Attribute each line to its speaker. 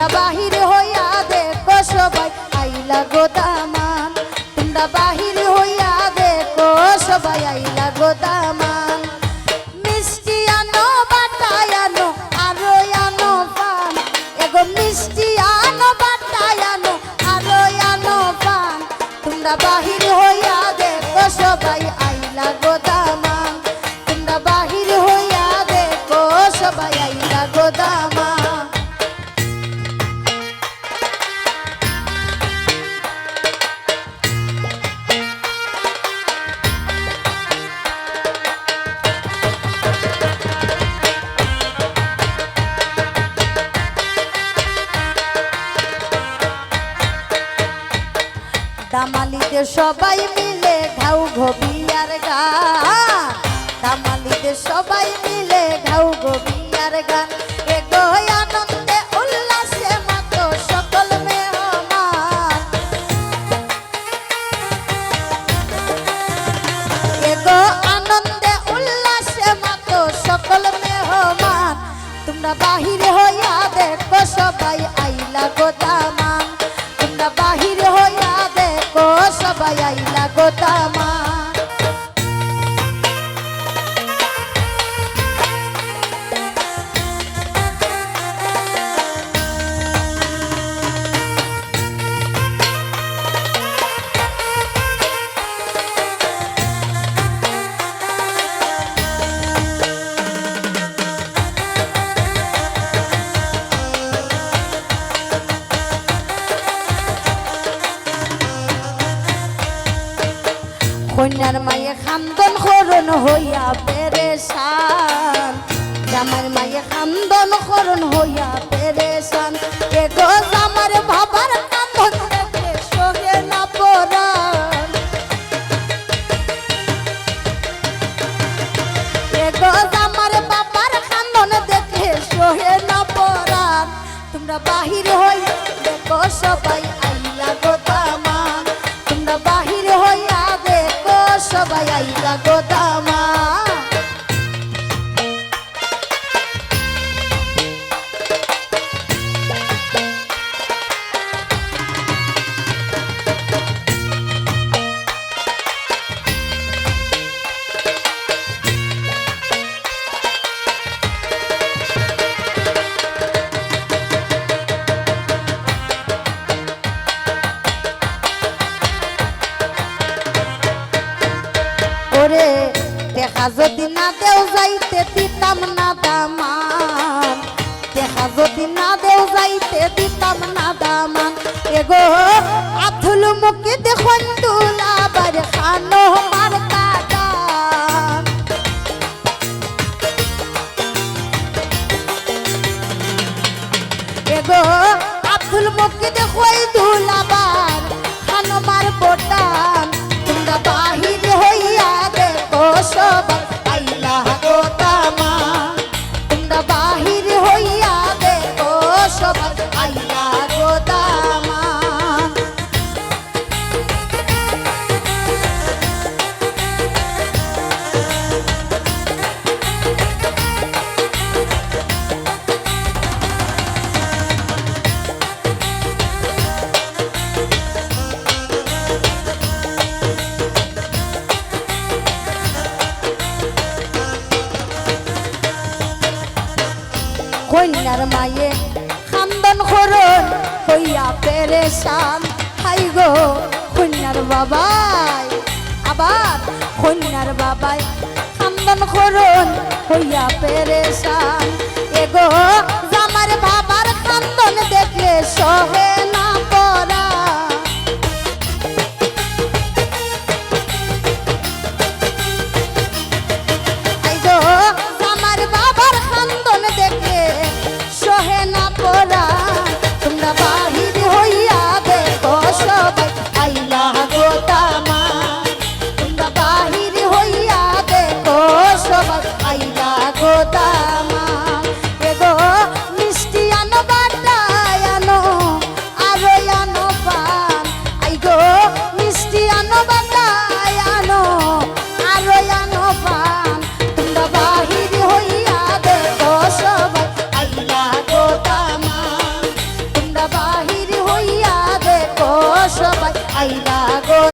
Speaker 1: বাহির হইয়া দেখো সবাই, আইলা গোদামান তোমরা বাহির হইয়া দেখো সবাই, আইলা গোদামান মিষ্টি আনো, বাটায় আনো আরও আনো পান এগো মিষ্টি আনো, বাটায় আনো আরও আনো পান তোমরা বাহির হইয়া দামালিদের সবাই মিলে ঘাউ ঘবিয়ার গান। দামালিদের সবাই মিলে ঘাউ ঘবিয়ার গান। সকল সকল বাহির হইয়া দেখো সবাই, আইলা গোদামান কন্যার মায়ে খান্দন করণ হইয়া পেরেশান। জামার মায়ে খান্দন করণ হইয়া পেরেশান। এগো জামার বাবার কান্দন সঙ্গে না পরান এগো বাবার কান্দন দেখে সহে না পরান তোমরা বাহির হই দেখো সবাই আইলা গোদামান ওরে দেখা যদি না দেও যাইতে দিতাম না দামান। দেখা যদি না দেও যাইতে দিতাম না দামান। এগো আথুল মুখে দেখুন তুলাবার খানো মার এগো আব্দুল মুকিদ হই দুলাবার হানুমার বোটান তোমরা কন্যার মায়ে খান্দন খরণ হইয়া পেরেশান। হাই গো কন্যার বাবাই, আবার কন্যার বাবাই, খান্দন খরণ হইয়া পেরেশান। এগো জামার বাবার খান্দন দেখে সহে না।